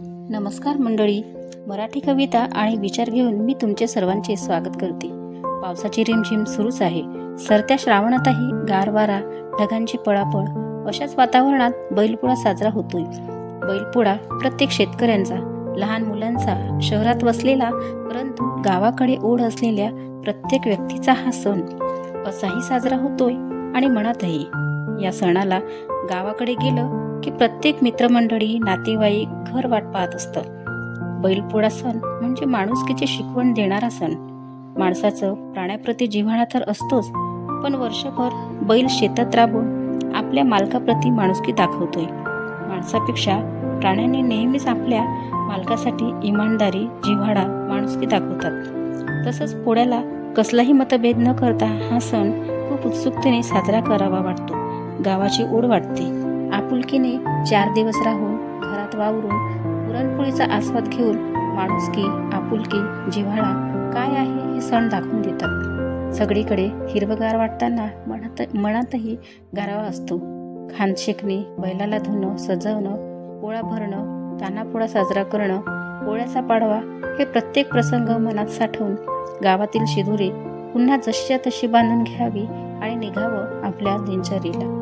नमस्कार मंडळी. मराठी कविता आणि विचार घेऊन मी तुमचे सर्वांचे स्वागत करते. पावसाची रिमझिम सुरूच आहे. सरत्या श्रावणातही गारवारा ढगांची पळापळ अशाच वातावरणात बैलपोळा साजरा होतोय. बैलपोळा प्रत्येक शेतकऱ्यांचा लहान मुलांचा शहरात वसलेला परंतु गावाकडे ओढ असलेल्या प्रत्येक व्यक्तीचा हा सण असाही साजरा होतोय आणि मनातही. या सणाला गावाकडे गेलं की प्रत्येक मित्रमंडळी नातेवाईक घर वाट पाहत असतं. बैलपोळा सण म्हणजे माणुसकीची शिकवण देणारा सण. माणसाचं प्राण्याप्रती जिव्हाळा तर असतोच पण वर्षभर बैल शेतात राबून आपल्या मालकाप्रती माणुसकी दाखवतोय. माणसापेक्षा प्राण्यांनी नेहमीच आपल्या मालकासाठी इमानदारी जिव्हाळा माणुसकी दाखवतात. तसंच पोळ्याला कसलाही मतभेद न करता हा सण खूप उत्सुकतेने साजरा करावा वाटतो. गावाची ओढ वाटते आपुलकीने चार दिवस राहून घरात वावरून पुरणपोळीचा आस्वाद घेऊन माणुसकी आपुलकी जिव्हाळा काय आहे हे सण दाखवून देतात. सगळीकडे हिरवगार वाटताना मनात मनातही गारवा असतो. खांद शेकणे बैलाला धुणं सजवणं पोळा भरणं तानापोळा साजरा करणं पोळ्याचा पाडवा हे प्रत्येक प्रसंग मनात साठवून गावातील शिदुरे पुन्हा जशीच्या तशी बांधून घ्यावी आणि निघावं आपल्या दिनचर्येला.